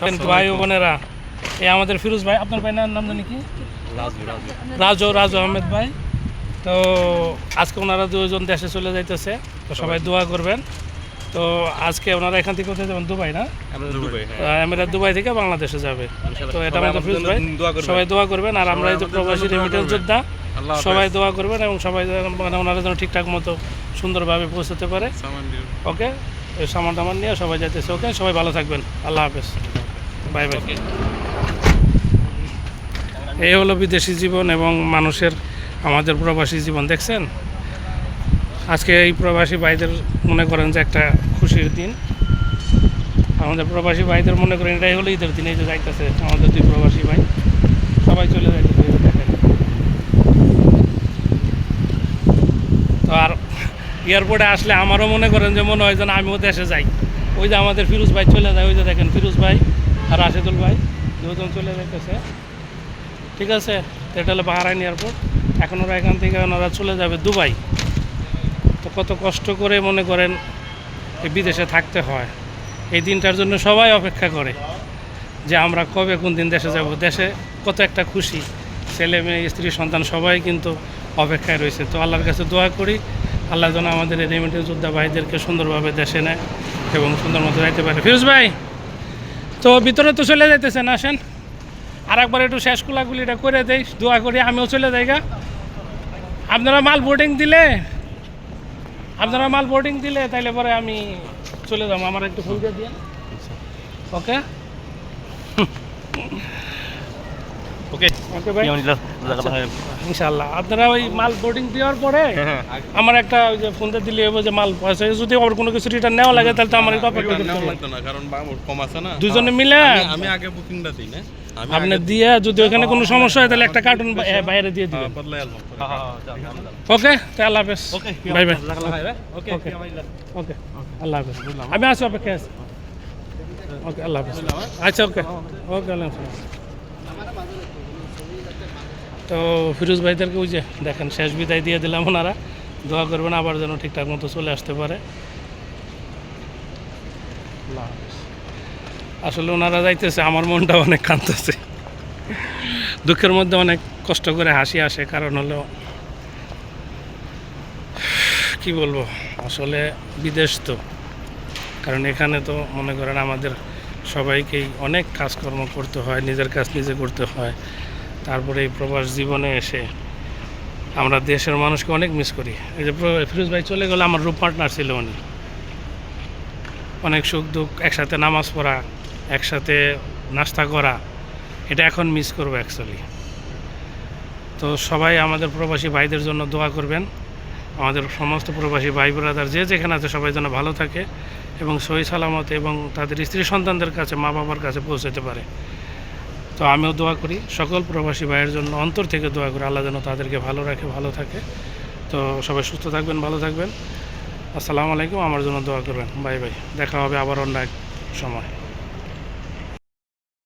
সব ভাই ও বোনেরা। এই আমাদের ফিরোজ ভাই আপনার ভাইয়ের নাম জানি কি? রাজু রাজু। আহমেদ ভাই। তো আজকে ওনারা দুজন দেশে চলে যাইতেছে তো সবাই দোয়া করবেন। তো আজকে ওনারা এখান থেকে কোথায় যাবেন? দুবাই না? আমেরা দুবাই থেকে বাংলাদেশে যাবে। তো এটা আমাদের ফিরোজ ভাই। সবাই দোয়া করবেন। আর আমরা এই যে প্রবাসী রেমিটেন্স যোদ্ধা সবাই দোয়া করবেন এবং সবাই মানে ওনারা যেন ঠিকঠাক মতো সুন্দরভাবে পৌঁছতে পারে। ওকে? সামান টামান নিয়ে সবাই যাইতেছে। ওকে? সবাই ভালো থাকবেন। আল্লাহ হাফেজ। বাই বাই এই হলো বিদেশি জীবন এবং মানুষের, আমাদের প্রবাসী জীবন, দেখছেন? আজকে এই প্রবাসী ভাইদের মনে করেন যে একটা খুশির দিন। আমাদের প্রবাসী ভাইদের মনে করেন এটাই হলো ঈদের দিন, এই যে যাইতেছে আমাদের দুই প্রবাসী ভাই। সবাই চলে যাইতেছে দেখেন। তো আর এয়ারপোর্টে আসলে আমারও মনে করেন যে মনে হয় যেন আমিও দেশে যাই। ওই যে আমাদের ফিরোজ ভাই চলে যায়, ওই যে দেখেন ফিরোজ ভাই। আর রাশেদুল ভাই, দুজন চলে যাইতেছে। ঠিক আছে, এটা বাহারাইন এয়ারপোর্ট। এখন ওরা এখান থেকে ওনারা চলে যাবে দুবাই। তো কত কষ্ট করে মনে করেন বিদেশে থাকতে হয়। এই দিনটার জন্য সবাই অপেক্ষা করে যে আমরা কবে কোন দিন দেশে যাব। দেশে কত একটা খুশি। ছেলে মেয়ে, স্ত্রী, সন্তান সবাই কিন্তু অপেক্ষায় রয়েছে। তো আল্লাহর কাছে দোয়া করি, আল্লাহ যেন আমাদের এই রেমিটেন্স যোদ্ধা ভাইদেরকে সুন্দরভাবে দেশে নেয় এবং সুন্দর মতো যাইতে পারে। ফিরোজ ভাই! তো ভিতরে তো চলে যাইতেছেন আসেন। আর একবার একটু শেষ কুলাগুলিটা করে দেই, দোয়া করি আমিও চলে যাই গা। আপনারা মাল বোর্ডিং দিলে, আপনারা মাল বোর্ডিং দিলে তাইলে পরে আমি চলে যাব, আমার একটু ফুল দিয়ে দিয়ে ওকে ওকে ইনশাল্লাহ আপনারা ওই মাল বোর্ডিং দেওয়ার পরে আমার একটা ওই যে ফোন দিয়ে দিলে হবে যে মাল পয়সা যদি আবার কোনো কিছু রিটার্ন নেওয়া লাগে তাহলে তো আমার একটু অপেক্ষা করতে হবে। না কারণ কম আছে না। দুজনে মিলে? আমি- আমি আগে বুকিংটা দিই না আপনি দিয়ে যদি ওখানে কোনো সমস্যা হয় তাহলে একটা কার্টুন বাইরে দিয়ে দিবেন। ওকে তাহলে আল্লাহ হাফেজ। ওকে বাই বাই ওকে ওকে ওকে আল্লাহ হাফেজ। আমি আছি অপেক্ষা আছি। ওকে আল্লাহ হাফেজ। আচ্ছা ওকে ওকে আল্লাহ হাফেজ। তো ফিরোজ ভাইদেরকে ওই যে দেখেন শেষ বিদায় দিয়ে দিলাম ওনারা। দোয়া করবেন আবার যেন ঠিকঠাক মতো চলে আসতে পারে। আসলে ওনারা যাইতেছে আমার মনটা অনেক কাঁদতেছে। দুঃখের মধ্যে অনেক কষ্ট করে হাসি আসে কারণ হলো কি বলব আসলে বিদেশ তো। কারণ এখানে তো মনে করেন আমাদের সবাইকেই অনেক কাজকর্ম করতে হয় নিজের কাজ নিজে করতে হয়। তারপরে এই প্রবাস জীবনে এসে আমরা দেশের মানুষকে অনেক মিস করি। এই যে ফিরোজ ভাই চলে গেলে, আমার রূপ পার্টনার ছিল উনি। অনেক সুখ দুঃখ, একসাথে নামাজ পড়া, একসাথে নাস্তা করা, এটা এখন মিস করব অ্যাকচুয়ালি তো সবাই আমাদের প্রবাসী ভাইদের জন্য দোয়া করবেন। আমাদের সমস্ত প্রবাসী ভাই ব্রাদার যে যেখানে আছে সবাই যেন ভালো থাকে এবং সহি সালামত এবং তাদের স্ত্রী সন্তানদের কাছে মা বাবার কাছে পৌঁছাতে পারে। তো আমিও দোয়া করি সকল প্রবাসী ভাইয়ের জন্য অন্তর থেকে দোয়া করি, আল্লাহ যেন তাদেরকে ভালো রাখে, ভালো থাকে। তো সবাই সুস্থ থাকবেন, ভালো থাকবেন। আসসালামু আলাইকুম, আমার জন্য দোয়া করবেন। বাই বাই, দেখা হবে আবার অন্য এক সময়।